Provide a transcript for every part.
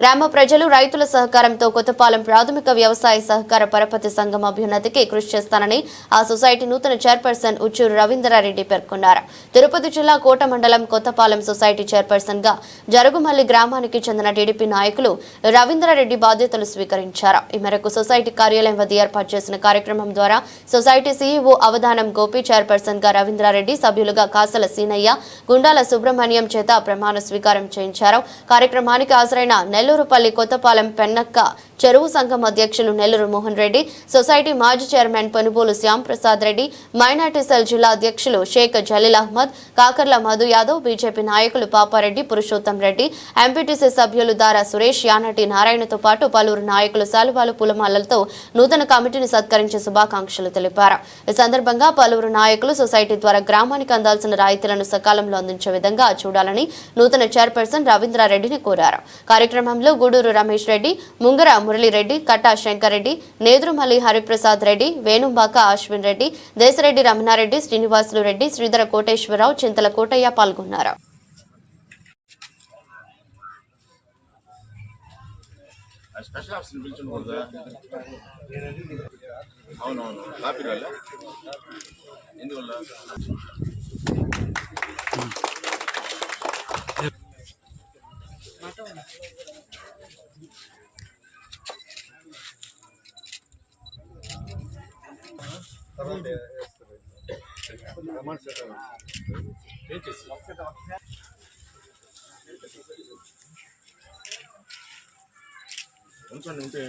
గ్రామ ప్రజలు రైతుల సహకారంతో కొత్తపాలెం ప్రాథమిక వ్యవసాయ సహకార పరపతి సంఘం అభ్యున్నతికి కృషి చేస్తానని ఆ సొసైటీ నూతన చైర్పర్సన్ ఉచ్చూరు రవీంద్రారెడ్డి పేర్కొన్నారు. తిరుపతి జిల్లా కోట మండలం కొత్తపాలెం సొసైటీ చైర్పర్సన్గా జరుగుమల్లి గ్రామానికి చెందిన టీడీపీ నాయకులు రవీంద్రారెడ్డి బాధ్యతలు స్వీకరించారు. ఈ మేరకు సొసైటీ కార్యాలయం వద్ద ఏర్పాటు చేసిన కార్యక్రమం ద్వారా సొసైటీ సీఈఓ అవధానం గోపి చైర్పర్సన్గా రవీంద్రారెడ్డి సభ్యులుగా కాసల సీనయ్య గుండాల సుబ్రహ్మణ్యం చేత ప్రమాణ స్వీకారం చేయించారు. కార్యక్రమానికి హాజరైన ఏలూరుపల్లి కొత్తపాలెం పెన్నక్క చెరువు సంఘం అధ్యక్షులు నెల్లూరు మోహన్ రెడ్డి సొసైటీ మాజీ chairman Panubolu Shyam Prasad Reddy minority cell జిల్లా అధ్యక్షులు షేక్ జలీల్ అహ్మద్ కాకర్ల మధు యాదవ్ బీజేపీ నాయకులు పాపారెడ్డి పురుషోత్తం రెడ్డి ఎంపీటీసీ సభ్యులు దారా సురేష్ యానటి నారాయణతో పాటు పలువురు నాయకులు శాలువాలు పూలమాలలతో నూతన కమిటీని సత్కరించి శుభాకాంక్షలు తెలిపారు. ఈ సందర్భంగా పలువురు నాయకులు సొసైటీ ద్వారా గ్రామానికి అందాల్సిన రాయితీలను సకాలంలో అందించే విధంగా చూడాలని నూతన చైర్పర్సన్ రవీంద్రారెడ్డిని కోరారు. కార్యక్రమంలో గూడూరు రమేష్ రెడ్డి ముంగర మురళీరెడ్డి కట్టా శంకర్ రెడ్డి నేదురుమల్లి హరిప్రసాద్ రెడ్డి వేణుంబాక అశ్విన్ రెడ్డి దేశరెడ్డి రమణారెడ్డి శ్రీనివాసులు రెడ్డి శ్రీధర కోటేశ్వరరావు చింతల కోటయ్య పాల్గొన్నారు. స్పెషల్ అవునవును. కాపీ వల్ల ఎందువల్ల ఉంచండి ఉంటే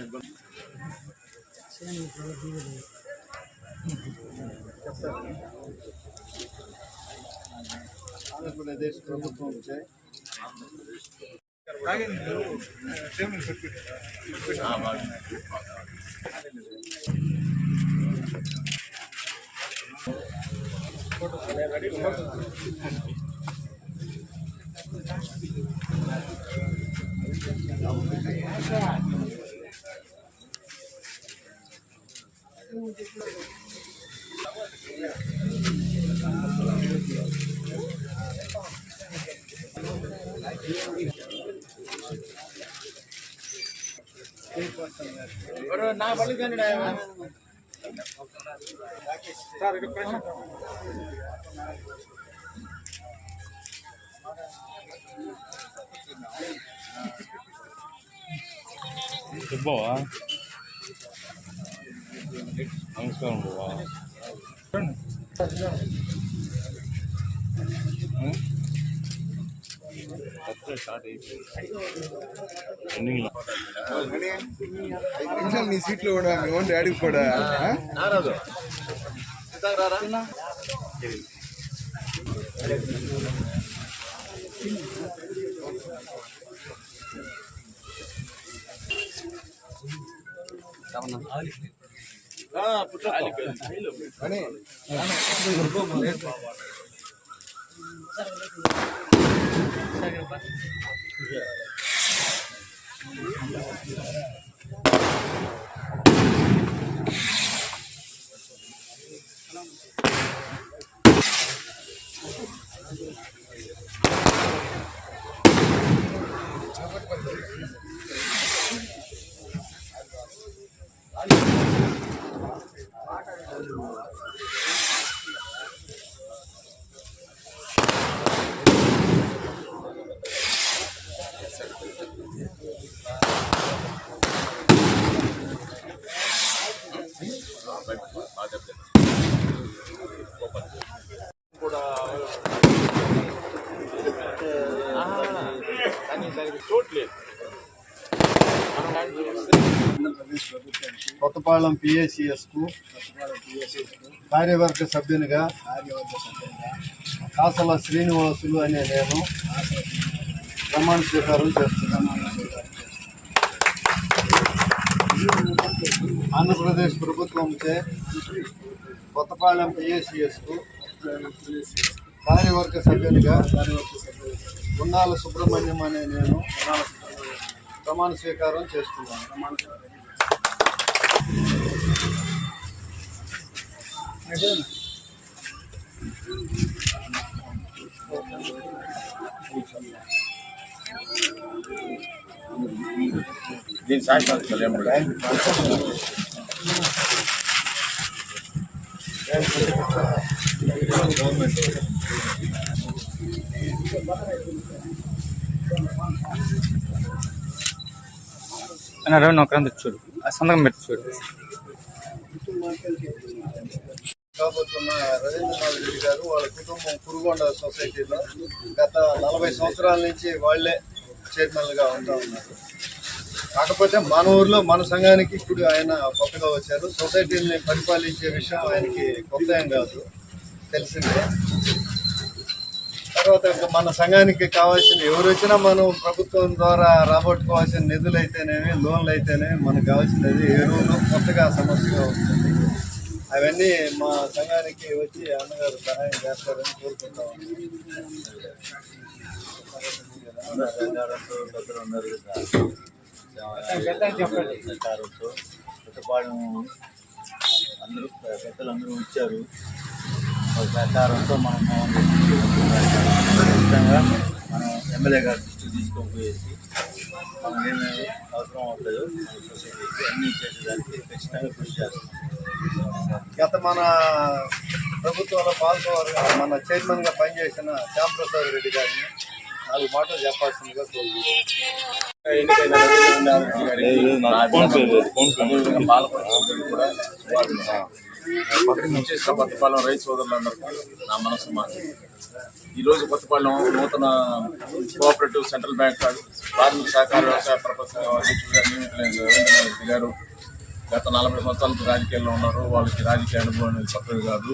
ఆంధ్రప్రదేశ్ ప్రభుత్వం చే ఆ, బాగా. బావా నమస్కారం ఐదు నిమిషాలు నీ సీట్లో కూడా మీ ఓన్ డాడీకి కూడా ఆ? నారాదు ఇందాక రారా ఆ, పుట్టప్ప. అని కూడా కానీ దానికి చోట్లేదు మనం హ్యాండ్ చేస్తే ఆంధ్రప్రదేశ్ ప్రభుత్వానికి కొత్తపాలెం పిఏసిఎస్కు కార్యవర్గ సభ్యునిగా కాసల శ్రీనివాసులు అనే నేను ప్రమాణ స్వీకారం చేస్తున్నాను. ఆంధ్రప్రదేశ్ ప్రభుత్వంచే కొత్తపాలెం పిఏసిఎస్కు కార్యవర్గ సభ్యునిగా ఉండాల సుబ్రహ్మణ్యం అనే నేను ప్రమాణ స్వీకారం చేస్తున్నాను దీని సాక్షాత్ కళ్యాణ్ రవి ఒకరంత చూడు ఆ సంతకం పెట్టి చూడు కాబోతున్న రవీంద్రనాథ్ రెడ్డి గారు వాళ్ళ కుటుంబం కురుగొండ సొసైటీలో గత నలభై సంవత్సరాల నుంచి వాళ్ళే చైర్మన్లుగా ఉంటా ఉన్నారు. కాకపోతే మన ఊర్లో మన సంఘానికి ఇప్పుడు ఆయన కొత్తగా వచ్చారు. సొసైటీని పరిపాలించే విషయం ఆయనకి కొత్త ఏం కాదు. తెలిసిందే. తర్వాత మన సంఘానికి కావాల్సిన ఎవరు వచ్చినా మనం ప్రభుత్వం ద్వారా రాబట్టుకోవాల్సిన నిధులు అయితేనేమి లోన్లు అయితేనే మనకు కావాల్సినది ఎరువులు కొత్తగా సమస్యగా వస్తుంది. అవన్నీ మా సంఘానికి వచ్చి అన్నగారు సహాయం చేస్తారని కోరుకుంటాం అందరూ పెద్దలు అందరూ పెద్దలందరూ వచ్చారు సహకారంతో మనం ఖచ్చితంగా మనం ఎమ్మెల్యే గారి దృష్టికి తీసుకోపోయేసి మనం ఏమేమి అవసరం అవుతుందో మన సొసైటీకి అన్నీ చేసేదానికి ఖచ్చితంగా కృషి చేస్తాం. గత మన ప్రభుత్వంలో పాల్గొవారు మన చైర్మన్గా పనిచేసిన శ్యాంప్రసాద్ రెడ్డి గారిని నాలుగు మాటలు చెప్పాల్సిందిగా కోరుకుంటున్నాను ఎన్నికైన చేసిన కొత్తపాలెం రైతు సోదరులందరికీ నా మనసు మాట ఈరోజు కొత్తపాలెం నూతన కోఆపరేటివ్ సెంట్రల్ బ్యాంక్ కార్మిక సహకార వ్యవసాయ ప్రపంచ రవీంద్రనాథ్ గారు గత నలభై సంవత్సరాల రాజకీయాల్లో ఉన్నారు. వాళ్ళకి రాజకీయ అనుభవం అనేది తప్పదు కాదు.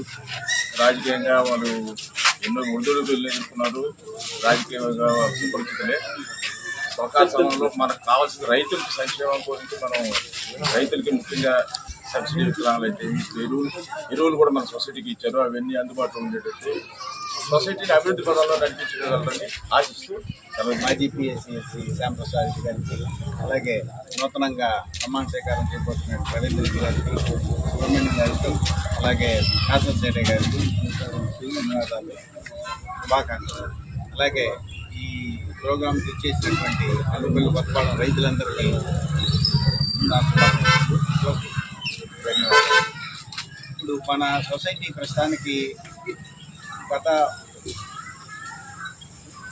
రాజకీయంగా వాళ్ళు ఎన్నో ఒడిదుడుకులు ఎదుర్కొన్నారు. రాజకీయంగా సుపరిచితులే అవకాశంలో మనకు కావాల్సిన రైతులకు సంక్షేమం గురించి మనం రైతులకి ముఖ్యంగా సబ్సిడీ విత్తనాలు అయితే ఎరువులు ఎరువులు కూడా మన సొసైటీకి ఇచ్చారు. అవన్నీ అందుబాటులో ఉండేటట్టు సొసైటీని అభివృద్ధి పదంలో నడిపించగలరని ఆశిస్తూ మాజీ పిఎస్సిఎస్సి శ్యాంప్రసాద్ రెడ్డి గారికి అలాగే నూతనంగా ప్రమాణ స్వీకారం చేయబోతున్న రవీంద్ర రెడ్డి గారికి సుబ్రహ్మణ్యం గారికి అలాగే కాసం శెట్టి గారికి ధన్యవాదాలు. శుభాకాంక్షలు. అలాగే ఈ ప్రోగ్రాంకి చేసినటువంటి అనుకూల కొత్తపాలెం రైతులందరికీ నా శుభాకాంక్షలు. ధన్యవాదాలు ఇప్పుడు మన సొసైటీ ప్రస్తుతానికి గత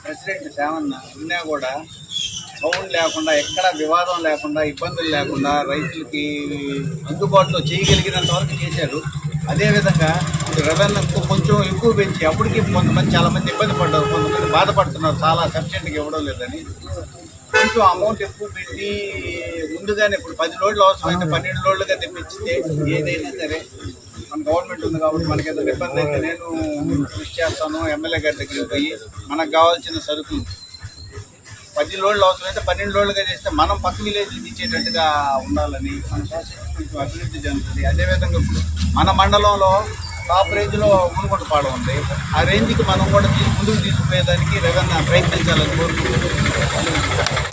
ప్రెసిడెంట్ సేవన్న ఉన్నా కూడా సౌండ్ లేకుండా ఎక్కడ వివాదం లేకుండా ఇబ్బందులు లేకుండా రైతులకి అందుబాటులో చేయగలిగినంత వరకు చేశారు. అదేవిధంగా రెవెన్యూ కొంచెం ఎక్కువ పెంచి అప్పటికి కొంతమంది చాలా మంది ఇబ్బంది పడ్డారు కొంతమంది బాధపడుతున్నారు. చాలా సబ్సిడీకి ఇవ్వడం లేదని. కొంచెం అమౌంట్ ఎక్కువ పెట్టి ముందుగానే ఇప్పుడు పది రోజులు అవసరమైతే పన్నెండు రోజులుగా తెప్పించితే ఏదైనా సరే మన గవర్నమెంట్ ఉంది కాబట్టి మనకి ఏదైనా ఇబ్బంది అయితే నేను కృషి చేస్తాను. ఎమ్మెల్యే గారి దగ్గరికి పోయి మనకు కావాల్సిన సరుకులు పది రోజులు అవసరమైతే పన్నెండు రోజులుగా చేస్తే మనం పక్క విలేజ్ ఇచ్చేటట్టుగా ఉండాలని మన సొసైటీ కొంచెం అభివృద్ధి చెందుతుంది. అదేవిధంగా మన మండలంలో టాప్ రేంజ్లో మునుగొండపాడు ఉంది. ఆ రేంజ్కి మనం కూడా ముందుకు తీసుకుపోయేదానికి రెవెన్యూ ప్రయత్నించాలని కోరుకుంటున్నాను